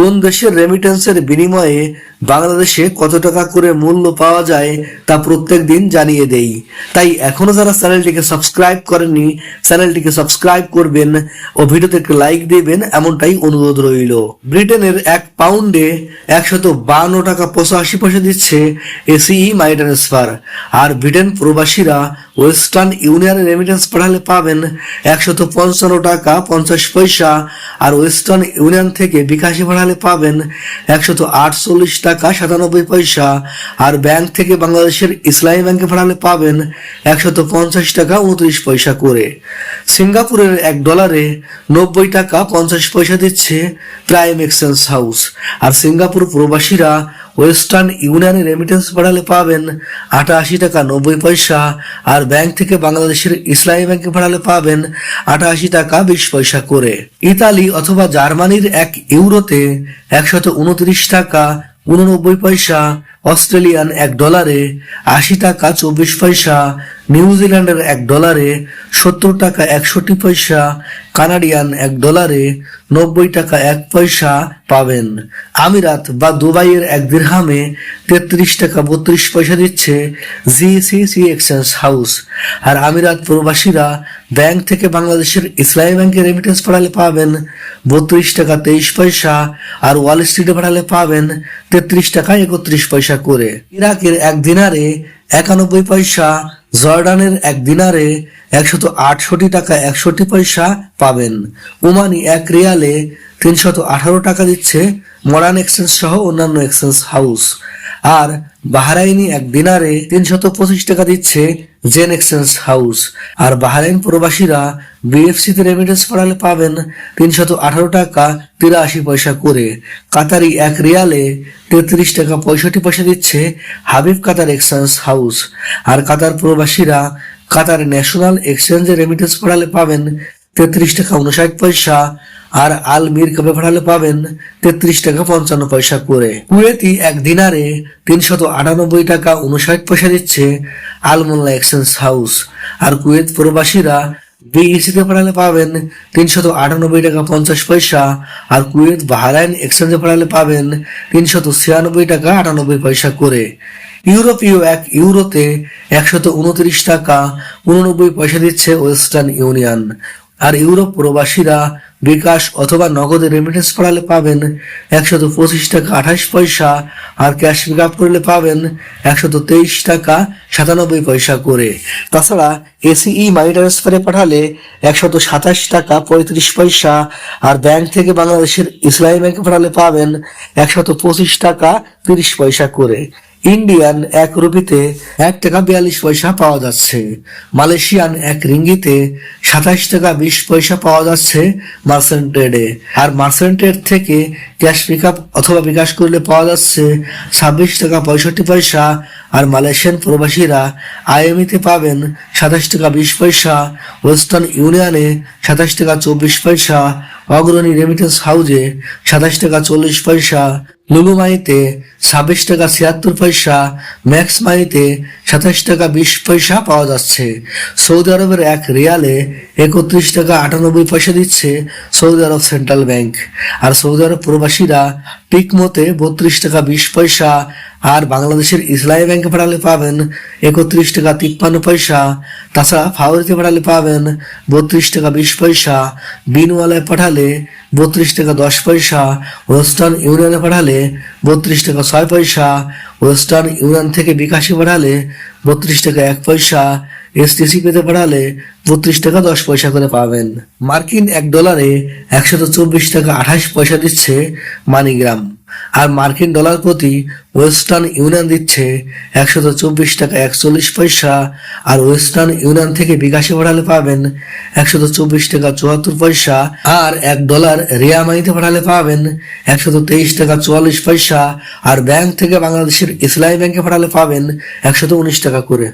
কোন দেশের রেমিটেন্সের বিনিময়ে বাংলাদেশে কত টাকা করে মূল্য পাওয়া যায় তা প্রত্যেক দিন জানিয়ে দেই। তাই এখনও যারা চ্যানেলটিকে সাবস্ক্রাইব করেননি, চ্যানেলটিকে সাবস্ক্রাইব করবেন ও ভিডিওতে একটি লাইক দিবেন এমনটাই অনুরোধ রইল। ব্রিটেনের এক পাউন্ডে একশত বান্ন টাকা পঁচাশি পয়সা দিচ্ছে এসিই মাই ট্রান্সফার। আর ব্রিটেন প্রবাসীরা ওয়েস্টার্ন ইউনিয়নে রেমিটেন্স পাঠালে পাবেন একশত পঞ্চান্ন টাকা পঞ্চাশ পয়সা, আর ওয়েস্টার্ন ইউনিয়ন থেকে বিকাশে পাঠালে পাবেন একশত আটচল্লিশ টাকা সাতানব্বই পয়সা আর ব্যাংক থেকে বাংলাদেশের ইসলামী ব্যাংকে পাঠালে পাবেন একশত পঞ্চাশ টাকা উনত্রিশ পয়সা করে। সিঙ্গাপুরের এক ডলারে নব্বই টাকা পঞ্চাশ পয়সা দিচ্ছে প্রাইম এক্সচেঞ্জ হাউস। আর সিঙ্গাপুর প্রবাসীরা ওয়েস্টার্ন ইউনিয়নে রেমিটেন্স পাঠালে পাবেন আটাশি টাকা নব্বই পয়সা আর ব্যাংক থেকে বাংলাদেশের ইসলামী ব্যাংকে পাঠালে পাবেন আটাশি টাকা বিশ পয়সা করে। ইতালি অথবা জার্মানির এক ইউরোতে একশত উনত্রিশ টাকা উননব্বই পয়সা, অস্ট্রেলিয়ান এক ডলারে, আশি টাকা, চব্বিশ পয়সা নিউজিল্যান্ডের এক ডলারে, সত্তর টাকা, একষট্টি পয়সা, কানাডিয়ান এক ডলারে, নব্বই টাকা, এক পয়সা পাবেন। আমিরাত বা দুবাইয়ের এক দিরহামে তেত্রিশ টাকা বত্রিশ পয়সা দিচ্ছে জিসিসি এক্সচেঞ্জ হাউস। আর আমিরাত প্রবাসীরা ব্যাংক থেকে বাংলাদেশের ইসলামী ব্যাংকে রেমিটেন্স পাঠালে পাবেন বত্রিশ টাকা তেইশ পয়সা আর ওয়াল স্ট্রিটে পাঠালে পাবেন তেত্রিশ টাকা একত্রিশ পয়সা করে। ইরাকের এক দিনারে একানব্বই পয়সা, জর্ডানের এক দিনারে একশত আটষট্টি টাকা একষট্টি পয়সা পাবেন। ওমানি এক রিয়ালে তিনশত আঠারো টাকা দিচ্ছে মডার্ন এক্সচেঞ্জ সহ অন্যান্য এক্সচেঞ্জ হাউস। আর বাহারাইনি এক দিনারে তিনশত পঁচিশ টাকা দিচ্ছে জেন এক্সচেঞ্জ হাউস। আর বাহারাইন প্রবাসীরা বিএফসি তে রেমিটেন্স পাঠালে পাবেন তিনশত আঠারো টাকা তিরাশি পয়সা করে। কাতারি এক রিয়ালে তেত্রিশ টাকা পঁয়ষট্টি পয়সা দিচ্ছে হাবিব কাতার এক্সচেঞ্জ হাউস। আর কাতার প্রবাসীরা কাতার ন্যাশনাল এক্সচেঞ্জে রেমিটেন্স পাঠালে পাবেন তেত্রিশ টাকা উনষাট পয়সা আর আল মির কাপে পাঠালে পাবেন তেত্রিশ টাকা পঞ্চান্ন পয়সা করে। কুয়েতি এক দিনারে তিনশত আটানব্বই টাকা উনষাট পয়সা দিচ্ছে আলমোল্লা এক্সচেঞ্জ হাউস। আর কুয়েত প্রবাসীরা বিইসিতে পাঠালে পাবেন তিনশত আটানব্বই টাকা পঞ্চাশ পয়সা। আর কুয়েত বাহারাইন এক্সচেঞ্জে পাঠালে পাবেন তিনশত ছিয়ানব্বই টাকা আটানব্বই পয়সা করে। ইউরোপীয় এক ইউরোতে একশত উনত্রিশ টাকা উননব্বই পয়সা দিচ্ছে ওয়েস্টার্ন ইউনিয়ন। আর ইউরোপ প্রবাসীরা বিকাশ অথবা নগদে রেমিটেন্স পাঠালে পাবেন একশত পঁচিশ টাকা আঠাশ পয়সা আর ক্যাশ পিক আপ করলে পাবেন একশত তেইশ টাকা সাতানব্বই পয়সা করে। তাছাড়া এসিই মানি ট্রান্সফারে পাঠালে একশত সাতাশ টাকা পঁয়ত্রিশ পয়সা আর ব্যাংক থেকে বাংলাদেশের ইসলামী ব্যাংকে পাঠালে পাবেন একশত পঁচিশ টাকা তিরিশ পয়সা করে। ইন্ডিয়ান এক রুপিতে এক টাকা বিয়াল্লিশ পয়সা পাওয়া যাচ্ছে। মালয়েশিয়ান এক রিঙ্গিতে সাতাশ টাকা বিশ পয়সা পাওয়া যাচ্ছে মার্সেন্ট ট্রেডে। আর মার্সেন্ট ট্রেড থেকে ক্যাশ পিক অথবা বিকাশ করলে পাওয়া যাচ্ছে ছাব্বিশ টাকা পঁয়ষট্টি পয়সা। আর মালয়েশিয়ান প্রবাসীরা আইএমইতে পাবেন সাতাশ টাকা বিশ পয়সা, ওয়েস্টার্ন ইউনিয়নে সাতাশ টাকা চব্বিশ পয়সা, অগ্রণী রেমিটেন্স হাউজে সাতাশ টাকা চল্লিশ পয়সা। লুলু মাইতে ছাব্বিশ টাকা ছিয়াত্তর পয়সা ম্যাক্স মাইতে সাতাশ টাকা বিশ পয়সা পাওয়া যাচ্ছে। সৌদি আরবের এক রিয়ালে একত্রিশ টাকা আটানব্বই পয়সা দিচ্ছে সৌদি আরব সেন্ট্রাল ব্যাংক। আর সৌদি আরব প্রবাসীরা ঠিক মতে বত্রিশ টাকা বিশ পয়সা, আর বাংলাদেশের ইসলামী ব্যাংকে পাঠালে পাবেন একত্রিশ টাকা তিপ্পান্ন পয়সা। তাছাড়া ফাউরিতে পাঠালে পাবেন বত্রিশ টাকা বিশ পয়সা। বিনওয়ালায় পাঠালে বত্রিশ টাকা দশ পয়সা। ওয়েস্টার্ন ইউনিয়নে পাঠালে বত্রিশ টাকা ছয় পয়সা। ওয়েস্টার্ন ইউনিয়ন থেকে বিকাশে পাঠালে বত্রিশ টাকা এক পয়সা। এসটিসি পেতে পাঠালে বত্রিশ টাকা দশ পয়সা করে পাবেন। মার্কিন এক ডলারে একশত চব্বিশ টাকা আঠাশ পয়সা দিচ্ছে মানিগ্রাম। আর মার্কিন ডলার প্রতি ওয়েস্টার্ন ইউনিয়ন দিচ্ছে একশত চব্বিশ টাকা একচল্লিশ পয়সা। আর ওয়েস্টার্ন ইউনিয়ন থেকে বিকাশে পাঠালে পাবেন একশত চব্বিশ টাকা চুয়াত্তর পয়সা। আর এক ডলার রিয়া মানিতে পাঠালে পাবেন একশত তেইশ টাকা চুয়াল্লিশ পয়সা। আর ব্যাংক থেকে বাংলাদেশের ইসলামী ব্যাংকে পাঠালে পাবেন একশত উনিশ টাকা করে।